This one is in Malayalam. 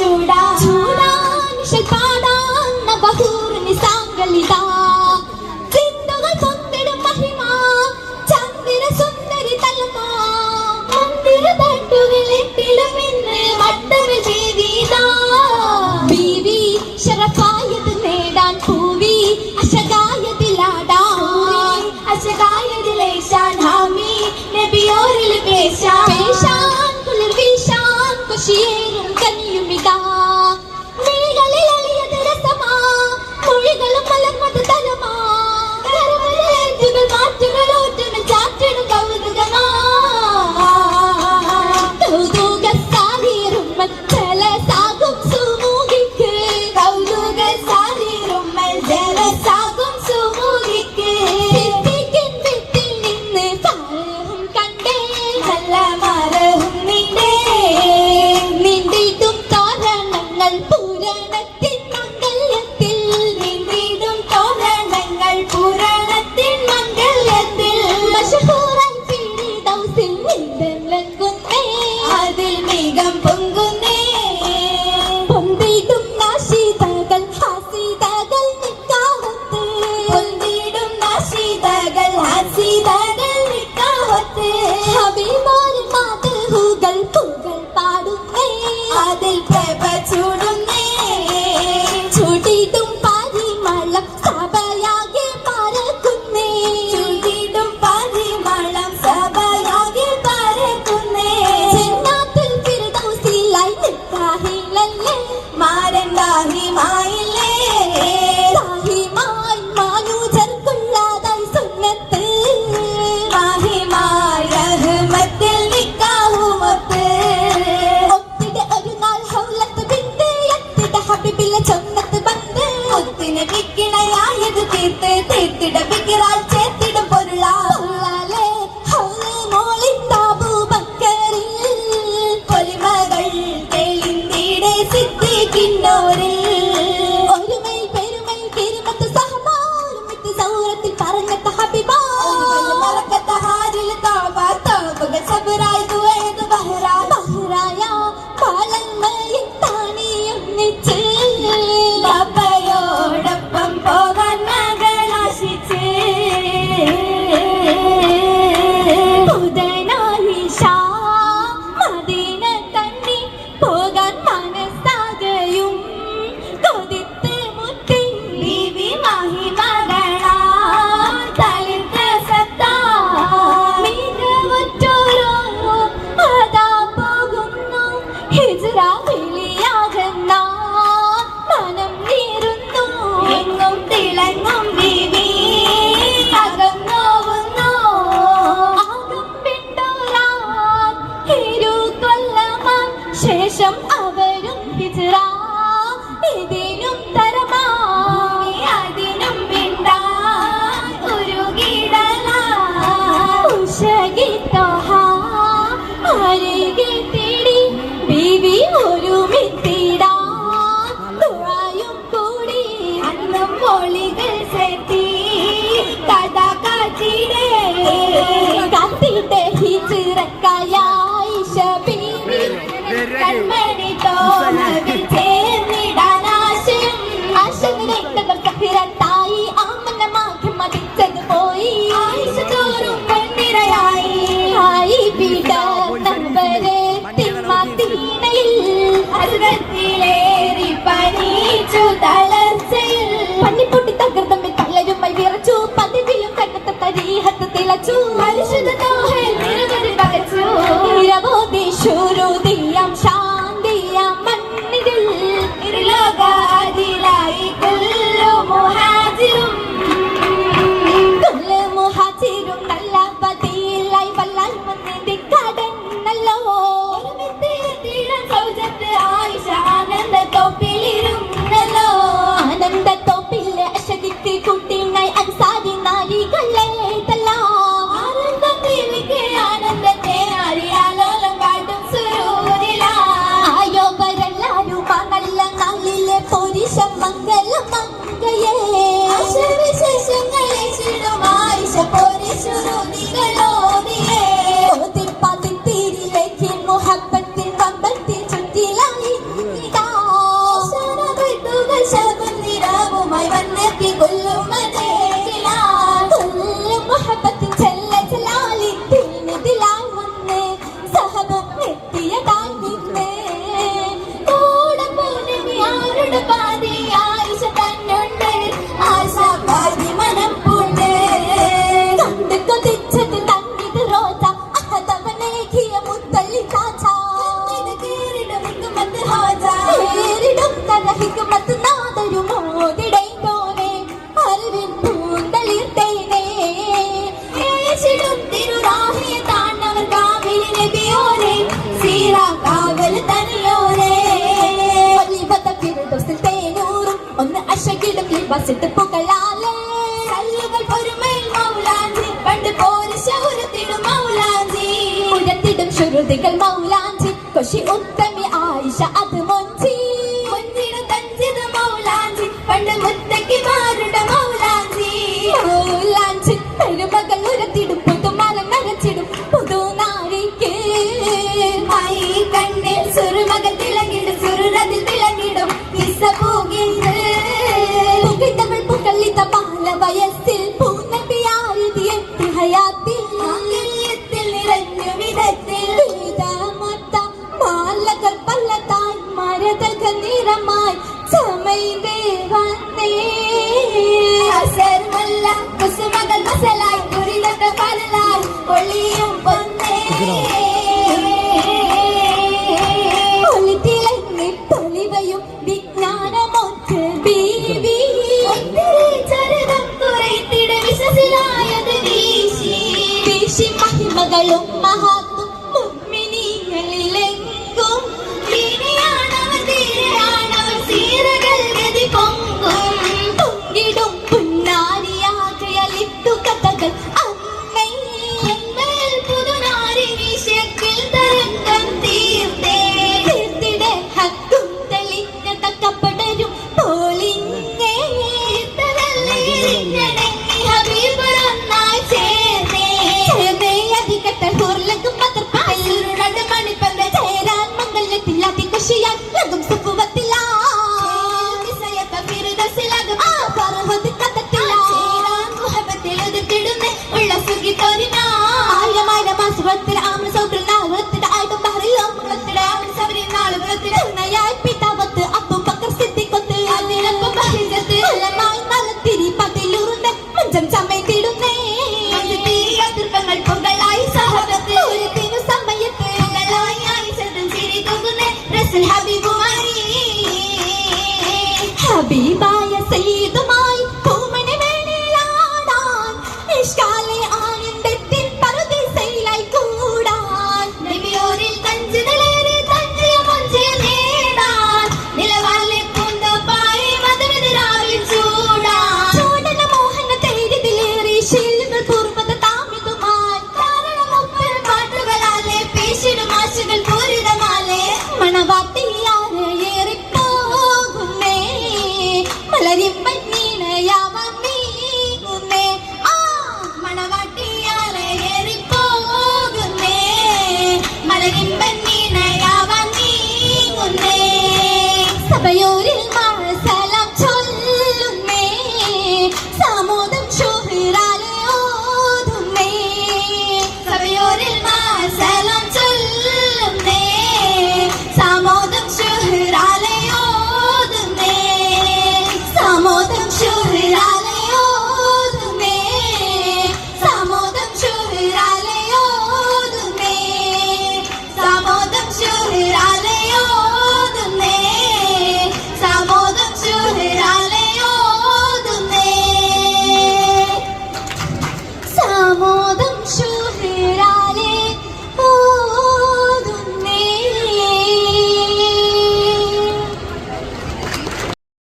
കൂടാൻ ചൂടാ. दिल पे शान शान गुल भी शान खुशिये i baby, tonight. la വസിട്ട് പുകളാലേ കല്ലുകൾ ഒരുമയിൽ മൗലാഞ്ചി പണ്ട് പോരിശൗരത്തിടും മൗലാഞ്ചി. ഉഴത്തിടും ശുരുതികൾ മൗലാഞ്ചി. കൊശി ഉത്തമി ആയിഷ അത് മൊഞ്ചി. മൊഞ്ചിട തഞ്ചിത് മൗലാഞ്ചി. പണ്ട് മുത്തക്കി മാരുടെ മൗലാഞ്ചി. മൗലാഞ്ചി പെരുമകൾ ഉരത്തിടും പുതുമരം നരച്ചിടും പുതു നാരിക്ക് മൈ കണ്ണിൽ സുരുമകത്തിൽ கொள்ளியும் பொன்